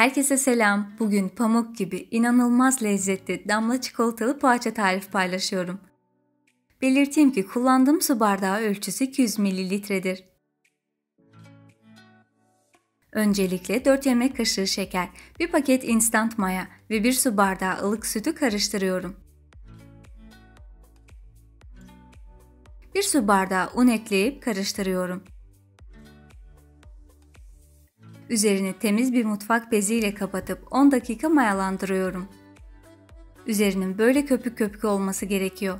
Herkese selam. Bugün pamuk gibi inanılmaz lezzetli damla çikolatalı poğaça tarifi paylaşıyorum. Belirteyim ki kullandığım su bardağı ölçüsü 200 mililitredir. Öncelikle 4 yemek kaşığı şeker, 1 paket instant maya ve 1 su bardağı ılık sütü karıştırıyorum. 1 su bardağı un ekleyip karıştırıyorum. Üzerini temiz bir mutfak beziyle kapatıp 10 dakika mayalandırıyorum. Üzerinin böyle köpük köpük olması gerekiyor.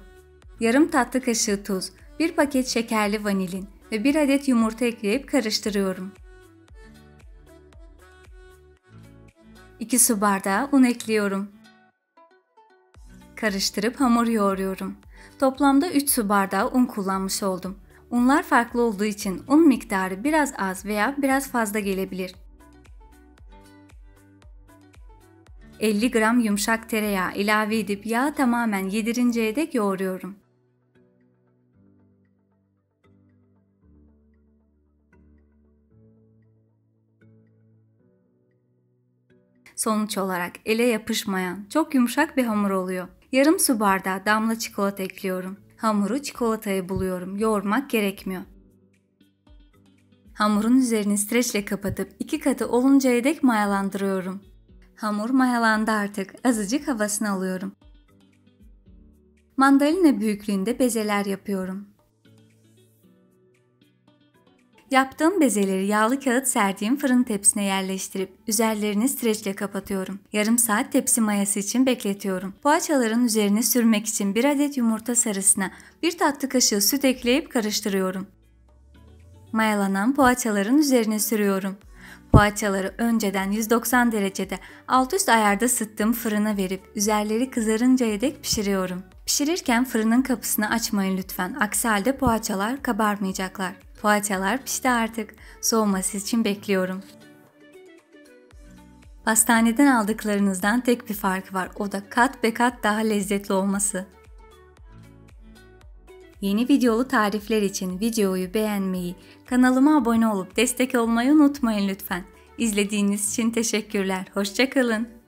Yarım tatlı kaşığı tuz, 1 paket şekerli vanilin ve 1 adet yumurta ekleyip karıştırıyorum. 2 su bardağı un ekliyorum. Karıştırıp hamur yoğuruyorum. Toplamda 3 su bardağı un kullanmış oldum. Unlar farklı olduğu için un miktarı biraz az veya biraz fazla gelebilir. 50 gram yumuşak tereyağı ilave edip yağı tamamen yedirinceye dek yoğuruyorum. Sonuç olarak ele yapışmayan, çok yumuşak bir hamur oluyor. Yarım su bardağı damla çikolata ekliyorum. Hamuru çikolataya buluyorum. Yoğurmak gerekmiyor. Hamurun üzerini streçle kapatıp iki katı oluncaya dek mayalandırıyorum. Hamur mayalandı artık. Azıcık havasını alıyorum. Mandalina büyüklüğünde bezeler yapıyorum. Yaptığım bezeleri yağlı kağıt serdiğim fırın tepsine yerleştirip üzerlerini streçle kapatıyorum. Yarım saat tepsi mayası için bekletiyorum. Poğaçaların üzerine sürmek için bir adet yumurta sarısına bir tatlı kaşığı süt ekleyip karıştırıyorum. Mayalanan poğaçaların üzerine sürüyorum. Poğaçaları önceden 190 derecede alt üst ayarda ısıttığım fırına verip üzerleri kızarıncaya dek pişiriyorum. Pişirirken fırının kapısını açmayın lütfen. Aksi halde poğaçalar kabarmayacaklar. Poğaçalar pişti artık. Soğuması için bekliyorum. Pastaneden aldıklarınızdan tek bir farkı var. O da kat be kat daha lezzetli olması. Yeni videolu tarifler için videoyu beğenmeyi, kanalıma abone olup destek olmayı unutmayın lütfen. İzlediğiniz için teşekkürler. Hoşçakalın.